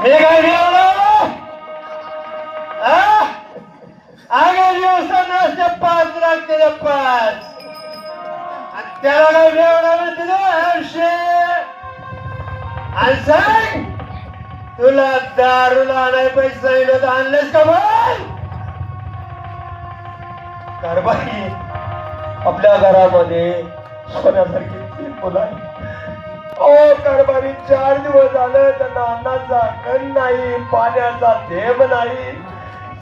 हे काय मिळवलं पाच लागते ते पाच त्याला काय मिळवणार आणि सांग तुला दारूला आणाय पैसा सांगितलं तर आणलेस का बोल कारभारी आपल्या घरामध्ये सोन्यासारखी मुलं आहे ओ कारभारी चार दिवस झालं त्यांना अन्नाचा कण नाही पाण्याचा थेंब नाही.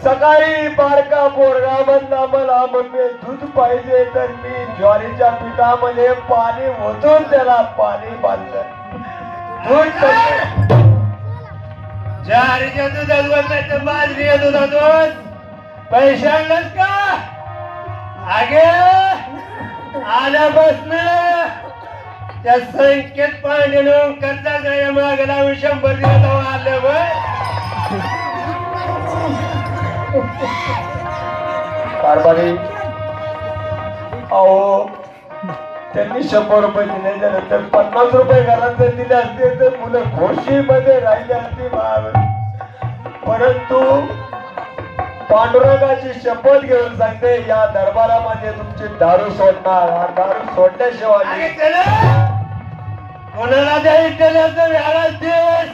सकाळी बारका पोरगा म्हणला मला मम्मी दूध पाहिजे तर मी ज्वारीच्या पिठामध्ये पाणी ओतून त्याला पाणी बांधलं. दूध ज्वारीच्या दुधात तर बाजरी दुधातून पैसे आणलंस का? आगे. आल्यापासून त्या संकेत पांडेनं कर्जा जाय माग लावून शंभर दिवस आलं बघ. कारभारी. अहो त्यांनी शंभर रुपये दिले त्यानंतर पन्नास रुपये घरात जर दिले असते तर मुलं खोशीमध्ये राहिली असती परंतु पांडुरंगाची शपथ घेऊन सांगते या दरबारामध्ये तुमची दारू सोडणार हा दारू सोडल्याशिवाय कोणाला त्या इटल्याचं व्याळाच देस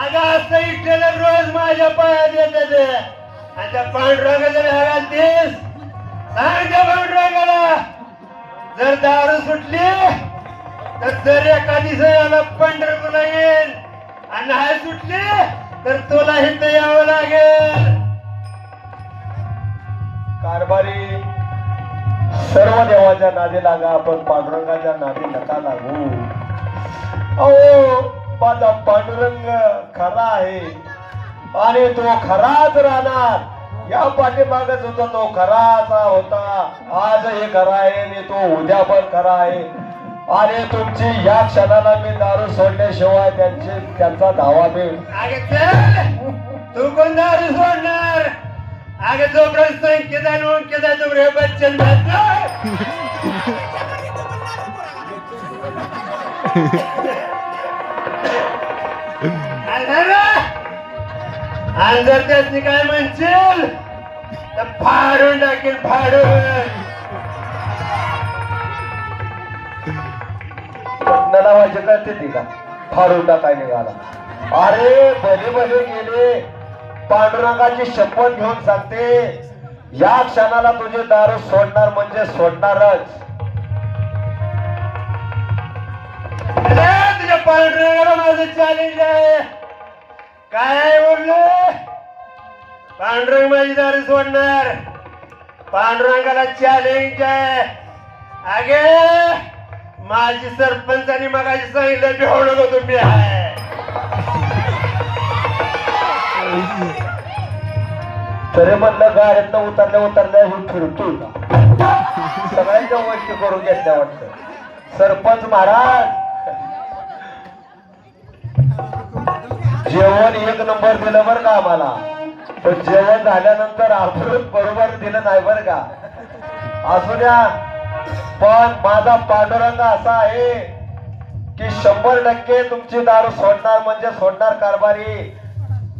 अगं असं रोज माझ्या पायात येत ते. आणि त्या पांडुरंगाचं व्याळाच देस सांग त्या पांडुरंगाला. जर दारू सुटली तर जर एका दिवसाला पंढरपूरला येईल. आणि नाही सुटली तर तुला इथं यावं लागेल. कारभारी सर्व देवाच्या नादी लागा आपण पांडुरंगाच्या नादी नका लागू. अहो माझा पांडुरंग खरा आहे. आणि तो खराच राहणार. या पाठीमागच होता तो खराचा होता. आज हे खरा आहे आणि तो उद्या पण खरा आहे. आणि तुमची या क्षणाला मी दारू सोडल्याशिवाय त्यांचे त्यांचा धावा मी तू कोण दारू सोडणार? आगे जोपर्यंत संकेत केदार म्हणून आहे तोपर्यंत बच्चन. जर त्याची काय म्हणशील? तर फाडून टाकेल फाडून. नावाचे करते तिला फाडून टाकाय निघाला. अरे भले भले गेले. पांडुरंगाची शपथ घेऊन सांगते या क्षणाला तुझे दारू सोडणार म्हणजे सोडणारच. पांडुरंगाला काय बोललो पांडुरंग माझी दारी सोडणार. पांडुरंगाला चॅलेंज आहे. अगे माझी सरपंचानी मगाशी सांगितलं भेवू नको तुम्ही आहे. तरी म्हणलं गाड्यातनं उतरल्या उतरल्या हे फिरतो सगळ्यांच्या गोष्टी करून घेतल्या वाटतं. सरपंच महाराज जेवण एक नंबर दिलं बरं का आम्हाला? पण जेवण झाल्यानंतर आपण बरोबर दिलं नाही बरं का? असू द्या. पण माझा पांडुरंग असा आहे की शंभर टक्के तुमची दारू सोडणार म्हणजे सोडणार कारभारी.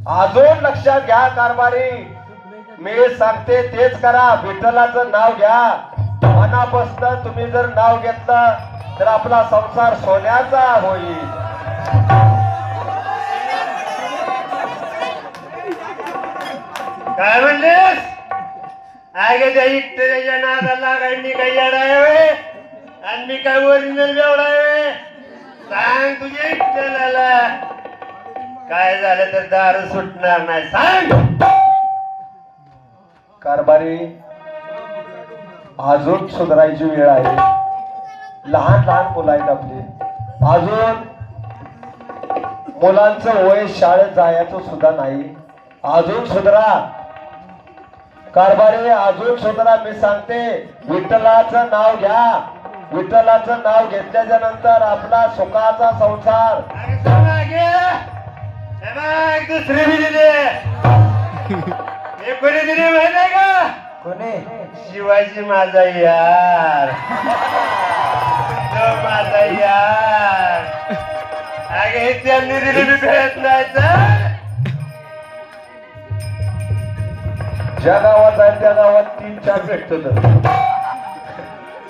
अजून लक्षात घ्या कारभारी. मी सांगते तेच करा. विठ्ठलाचं नाव घ्या. मनापासून तुम्ही जर नाव घेतलं तर आपला संसार सोन्याचा होईल. काय म्हणलीस? आगे त्या इट्टच्या नादाला काय मी काही येडाय आणि मी काय ओरिजिनल बेवडाय सांग तुझ्या इट्टला काय झालं तर दारू सुटणार नाही. सांग! कारभारी अजून सुधारायची वेळ आहे. लहान लहान मुलं आहेत आपली. अजून मुलांचं वय शाळेत जायचं सुद्धा नाही. अजून सुधरा. कारभारी अजून सुधरा मी सांगते विठ्ठलाचं नाव घ्या. विठ्ठलाचं नाव घेतल्याच्या नंतर आपला सुखाचा संसार. दुसरी बी दिली. कोणी दिली माहिती आहे का? कोणी? शिवाजी माझा यार. माझा यार. अगे त्यांनी दिलेली भेट नाही ज्या गावात आहे त्या गावात तीन चार भेटत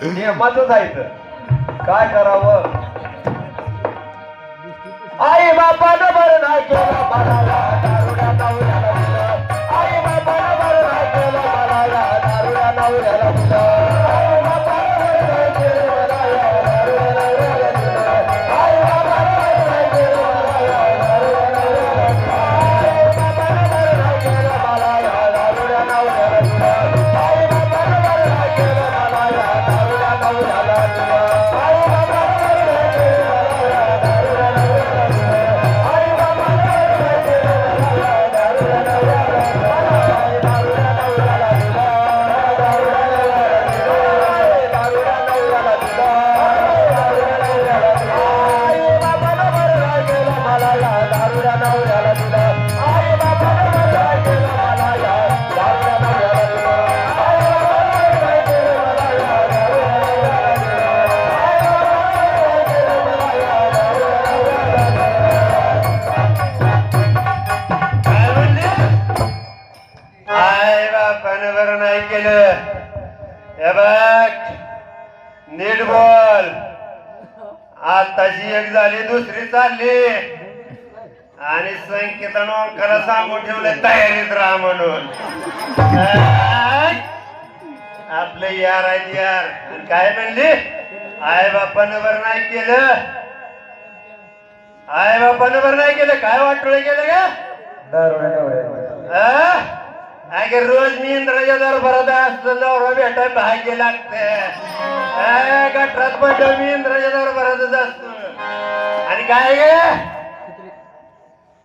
नियमाच आहे काय करावं? आई बापानं बरं नाही केलं केलं. हे बघ. नीट बोल. आताची एक झाली दुसरी चालली. आणि संकेतानं अंकाला सांगून ठेवलं तयारीत राहा म्हणून? आपलं यार आहेत यार. आणि काय म्हणली? आई बापानं बरं नाही केलं. आई बापानं बरं नाही केलं. काय वाटोळे केलं का? अगे रोज मी इंद्राच्या दरबारात असतो नवरा भेटाय भाग्य लागते गटरात पडलं मी इंद्राच्या दरबारातच असतो. आणि काय गे?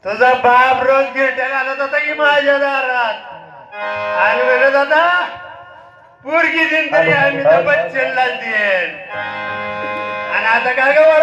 तुझा बाप रोज भेटायला आला होता की माझ्या दारात? आणि म्हणत होता पोरगी दिन तरी आम्ही तर बच्चनला देन आणि आता काय ग